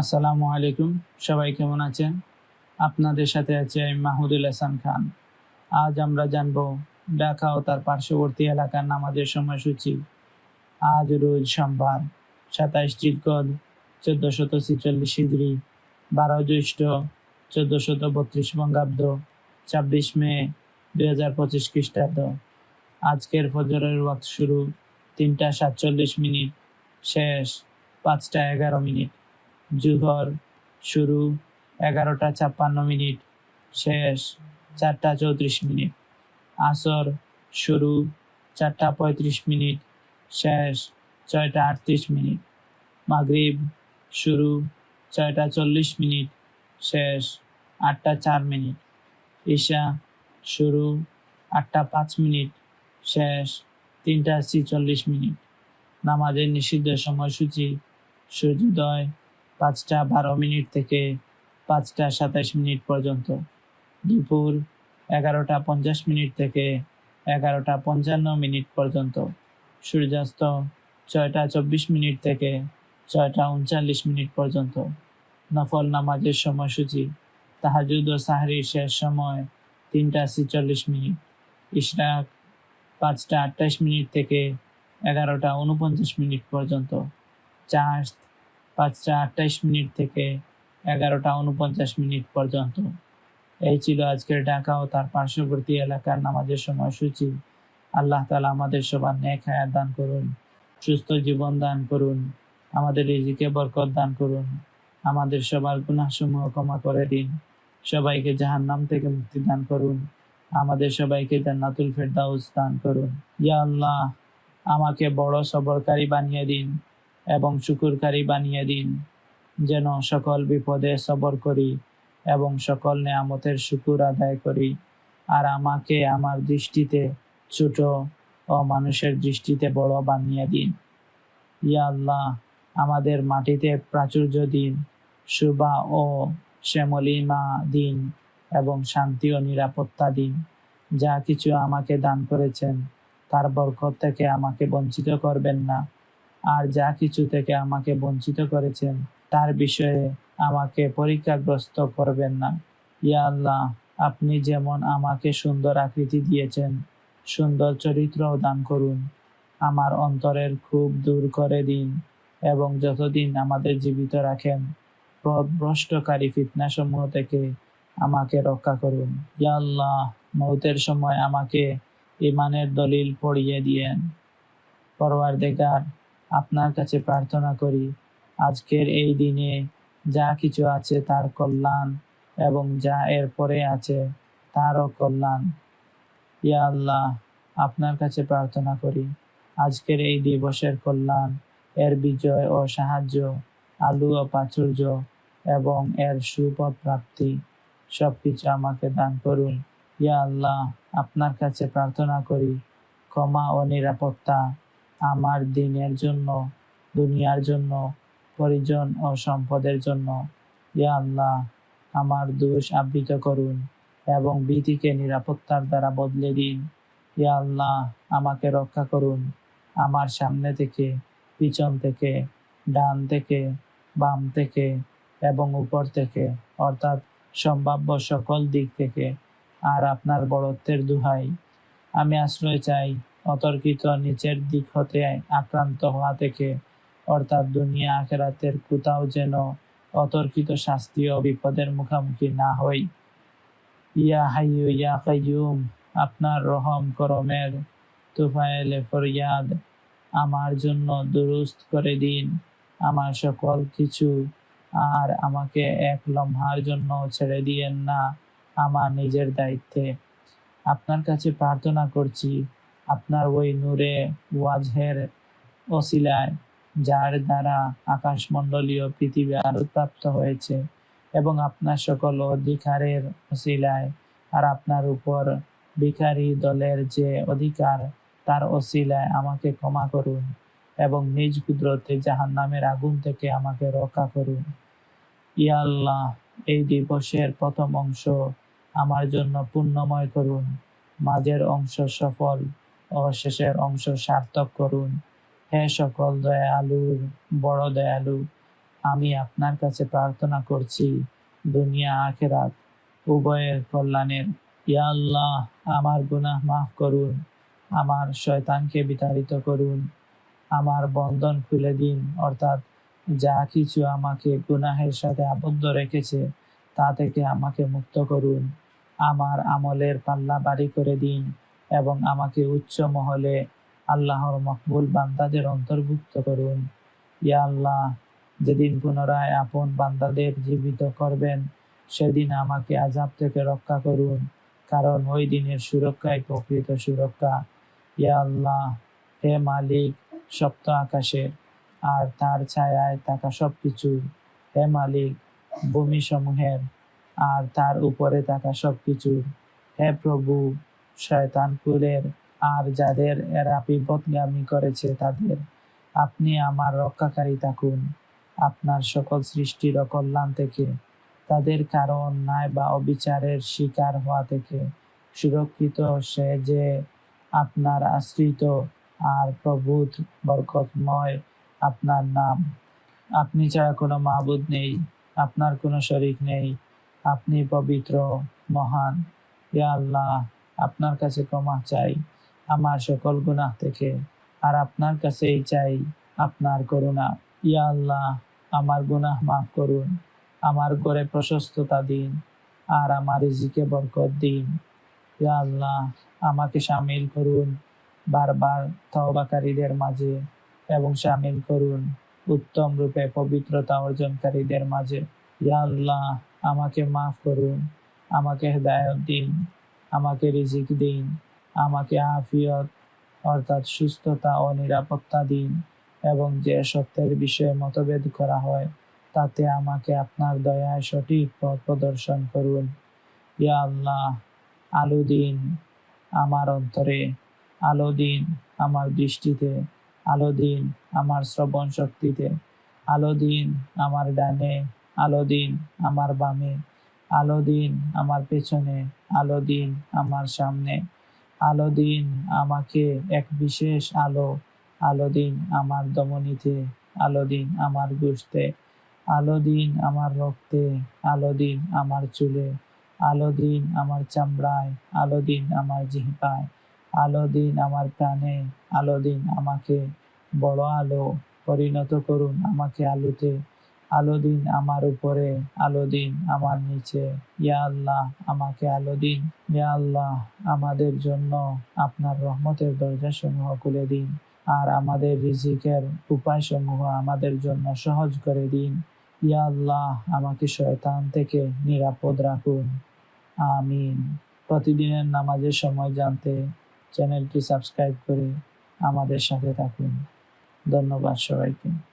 আসসালামু আলাইকুম। সবাই কেমন আছেন? আপনাদের সাথে আছে আমি মাহমুদুল হাসান খান। আজ আমরা জানব ঢাকা ও তার পার্শ্ববর্তী এলাকার নামাজের সময়সূচি। আজ রোজ সোমবার, সাতাইশ জিলকদ চোদ্দ শত ছিচল্লিশ হিজড়ি বারো জ্যৈষ্ঠ চোদ্দ শত বত্রিশ বঙ্গাব্দ, ছাব্বিশ মে, দুই হাজার পঁচিশ খ্রিস্টাব্দ। আজকের ফজরের ওয়াক্ত শুরু তিনটা সাতচল্লিশ মিনিট, শেষ পাঁচটা এগারো মিনিট। জুহর শুরু এগারোটা ছাপ্পান্ন মিনিট, শেষ চারটা চৌত্রিশ মিনিট, আসর শুরু চারটা পঁয়ত্রিশ মিনিট, শেষ ছয়টা আটত্রিশ মিনিট, মাগরিব শুরু ছয়টা চল্লিশ মিনিট, শেষ আটটা চার মিনিট, ঈশা শুরু আটটা পাঁচ মিনিট, শেষ তিনটা ছিচল্লিশ মিনিট। নামাজের নিষিদ্ধ সময়সূচি সূর্যোদয় পাঁচটা বারো মিনিট থেকে পাঁচটা সাতাশ মিনিট পর্যন্ত। দুপুর এগারোটা পঞ্চাশ মিনিট থেকে এগারোটা পঞ্চান্ন মিনিট পর্যন্ত। সূর্যাস্ত ছয়টা চব্বিশ মিনিট থেকে ছয়টা উনচল্লিশ মিনিট পর্যন্ত। নফল নামাজের সময়সূচি, তাহাজুদ ও সাহারির শেষ সময় তিনটা ছিচল্লিশ মিনিট। ইশরাক পাঁচটা আটাইশ মিনিট থেকে এগারোটা উনপঞ্চাশ মিনিট পর্যন্ত। চাষ পাঁচটা আটাইশ মিনিট থেকে এগারোটা উনপঞ্চাশ মিনিট পর্যন্ত। এই ছিল আজকের ঢাকা ও তার পার্শ্ববর্তী এলাকার নামাজের সময়সূচি। আল্লাহ তালা আমাদের সবার নেক হায়াত দান করুন, সুস্থ জীবন দান করুন, আমাদের রিজিকে বরকত দান করুন, আমাদের সবার গুনাহসমূহ ক্ষমা করে দিন। সবাইকে জাহান্নাম থেকে মুক্তি দান করুন, আমাদের সবাইকে জান্নাতুল ফেরদাউস দান করুন। ইয়া আল্লাহ, আমাকে বড় সবরকারী বানিয়ে দিন। এবং শুকুরকারী বানিয়ে দিন, যেন সকল বিপদে সবর করি এবং সকল নেয়ামতের শুকুর আদায় করি। আর আমাকে আমার দৃষ্টিতে ছোট ও মানুষের দৃষ্টিতে বড় বানিয়ে দিন। ইয়া আল্লাহ, আমাদের মাটিতে প্রাচুর্য দিন শুভা ও শ্যামলিমা দিন এবং শান্তি ও নিরাপত্তা দিন। যা কিছু আমাকে দান করেছেন, তার বরকত থেকে আমাকে বঞ্চিত করবেন না। আর যা কিছু থেকে আমাকে বঞ্চিত করেছেন, তার বিষয়ে আমাকে পরীক্ষাগ্রস্ত করবেন না। ইয়া আল্লাহ, আপনি যেমন আমাকে সুন্দর আকৃতি দিয়েছেন, সুন্দর চরিত্রও দান করুন। আমার অন্তরের খুব দূর করে দিন এবং যতদিন আমাদের জীবিত রাখেন ভ্রষ্টকারী ফিতনা সমূহ থেকে আমাকে রক্ষা করুন। ইয়া আল্লাহ, মৌতের সময় আমাকে ইমানের দলিল পড়িয়ে দিয়েন। পরওয়ার দেখার আপনার কাছে প্রার্থনা করি, আজকের এই দিনে যা কিছু আছে তার কল্যাণ এবং যা এর পরে আছে তারও কল্যাণ। ইয়া আল্লাহ, আপনার কাছে প্রার্থনা করি, আজকের এই দিবসের কল্যাণ, এর বিজয় ও সাহায্য, আলু ও প্রাচুর্য এবং এর সুপথ প্রাপ্তি সব কিছু আমাকে দান করুন। ইয়া আল্লাহ, আপনার কাছে প্রার্থনা করি, ক্ষমা ও নিরাপত্তা আমার দিনের জন্য, দুনিয়ার জন্য, পরিজন ও সম্পদের জন্য। ইয়া আল্লাহ, আমার দোষ আবৃত করুন এবং ভীতিকে নিরাপত্তার দ্বারা বদলে দিন। ইয়া আল্লাহ, আমাকে রক্ষা করুন। আমার সামনে থেকে, পিছন থেকে, ডান থেকে, বাম থেকে এবং উপর থেকে, অর্থাৎ সম্ভাব্য সকল দিক থেকে, আর আপনার বড়ত্বের দুহাই। আমি আশ্রয় চাই অতর্কিত নিচের দিক হতে আক্রান্ত হওয়া থেকে, অর্থাৎ দুনিয়া আখেরাতের কোথাও যেন অতর্কিত শাস্তি ও বিপদের মুখোমুখি না হই। ইয়া হাইয়ু, ইয়া কাইয়ুম, আপনার রহম করমের তুফায়েলে ফরিয়াদ। আমার জন্য দুরুস্ত করে দিন। আমার সকল কিছু আর আমাকে এক লম্হার জন্য ছেড়ে দিয়েন না আমার নিজের দায়িত্বে। আপনার কাছে প্রার্থনা করছি আপনার ওই নূরে ওয়াজহের অসিলায় যার দ্বারা আকাশমণ্ডলীয় পৃথিবী আলোকপ্রাপ্ত হয়েছে এবং আপনার সকল অধিকারের অসিলায় আর আপনার উপর ভিখারি দলের যে অধিকার, তার অসিলায় আমাকে ক্ষমা করুন এবং নিজ কুদরতে জাহান নামের আগুন থেকে আমাকে রক্ষা করুন। ইয়াল্লাহ এই দিবসের প্রথম অংশ আমার জন্য পুণ্যময় করুন। মাঝের অংশ সফল। ও শেষের অংশ সার্থক করুন। হে সকল দয়ালুর বড় দয়ালু, আমি আপনার কাছে প্রার্থনা করছি, দুনিয়া, আখেরাত, উভয়ের কল্যাণের। ইয়া আল্লাহ, আমার গুনাহ মাফ করুন, আমার শয়তানকে বিতাড়িত করুন, আমার বন্ধন খুলে দিন, অর্থাৎ যা কিছু আমাকে গুনাহের সাথে আবদ্ধ রেখেছে, তা থেকে আমাকে মুক্ত করুন, আমার আমলের পাল্লা বাড়ি করে দিন এবং আমাকে উচ্চ মহলে আল্লাহর মকবুল বান্দাদের অন্তর্ভুক্ত করুন। ইয়া আল্লাহ, যেদিন পুনরায় আপন বান্দাদের জীবিত করবেন, সেদিন আমাকে আজাব থেকে রক্ষা করুন, কারণ ওই দিনের সুরক্ষাই প্রকৃত সুরক্ষা। ইয়া আল্লাহ, হে মালিক, সপ্ত আকাশের আর তার ছায়ায় থাকা সব কিছু হে মালিক ভূমি সমূহের আর তার উপরে থাকা সব কিছু হে প্রভু শয়তানপুরের আর যাদের এরা বিপদগামী করেছে তাদের আপনি আমার রক্ষাকারী থাকুন। আপনার সকল সৃষ্টির কল্যাণ থেকে, তাদের কারও অন্যায় বা অবিচারের শিকার হওয়া থেকে সুরক্ষিত সে যে আপনার আশ্রিত আর প্রভুত বরকতময় আপনার নাম। আপনি ছাড়া কোনো মাবুদ নেই, আপনার কোনো শরিক নেই। আপনি পবিত্র, মহান। ইয়া আল্লাহ আপনার কাছে ক্ষমা চাই। আমার সকল গুনাহ থেকে আর আপনার কাছেই চাই আপনার করুণা। ইয়া আল্লাহ, আমার গুনাহ মাফ করুন। আমার ঘরে প্রশস্ততা দিন আর আমার রিজিকে বরকত দিন। ইয়া আল্লাহ, আমাকে সামিল করুন বারবার তওবাকারীদের মাঝে এবং সামিল করুন উত্তম রূপে পবিত্রতা অর্জনকারীদের মাঝে। ইয়া আল্লাহ, আমাকে মাফ করুন, আমাকে হেদায়ত দিন। আমাকে রিজিক দিন, আমাকে আফিয়ত, অর্থাৎ সুস্থতা ও নিরাপত্তা দিন এবং যে সত্যের বিষয়ে মতভেদ করা হয়, তাতে আমাকে আপনার দয়ায় সঠিক পথ প্রদর্শন করুন। ইয়া আল্লাহ, আলো দিন আমার অন্তরে, আলো দিন আমার দৃষ্টিতে, আলো দিন আমার শ্রবণ শক্তিতে, আলো দিন আমার ডানে, আলো দিন আমার বামে আলো দিন আমার পেছনে আলো দিন আমার সামনে আলো দিন আমাকে এক বিশেষ আলো আলো দিন আমার দমনীতে আলো দিন আমার গুস্তে আলো দিন আমার রক্তে আলো দিন আমার চুলে আলো দিন আমার চামড়ায় আলো দিন আমার জিহ্বায় আলো দিন আমার প্রাণে আলো দিন আমাকে বড় আলো পরিণত করুন আমাকে আলোতে আলো দিন আমার উপরে, আলো দিন আমার নিচে। ইয়া আল্লাহ, আমাকে আলো দিন। ইয়া আল্লাহ, আমাদের জন্য আপনার রহমতের দরজা সমূহ খুলে দিন। আর আমাদের রিজিকের উপায় সমূহ আমাদের জন্য সহজ করে দিন। ইয়া আল্লাহ, আমাকে শয়তান থেকে নিরাপদ রাখুন। আমিন। প্রতিদিনের নামাজের সময় জানতে চ্যানেলটি সাবস্ক্রাইব করে আমাদের সাথে থাকুন। ধন্যবাদ সবাইকে।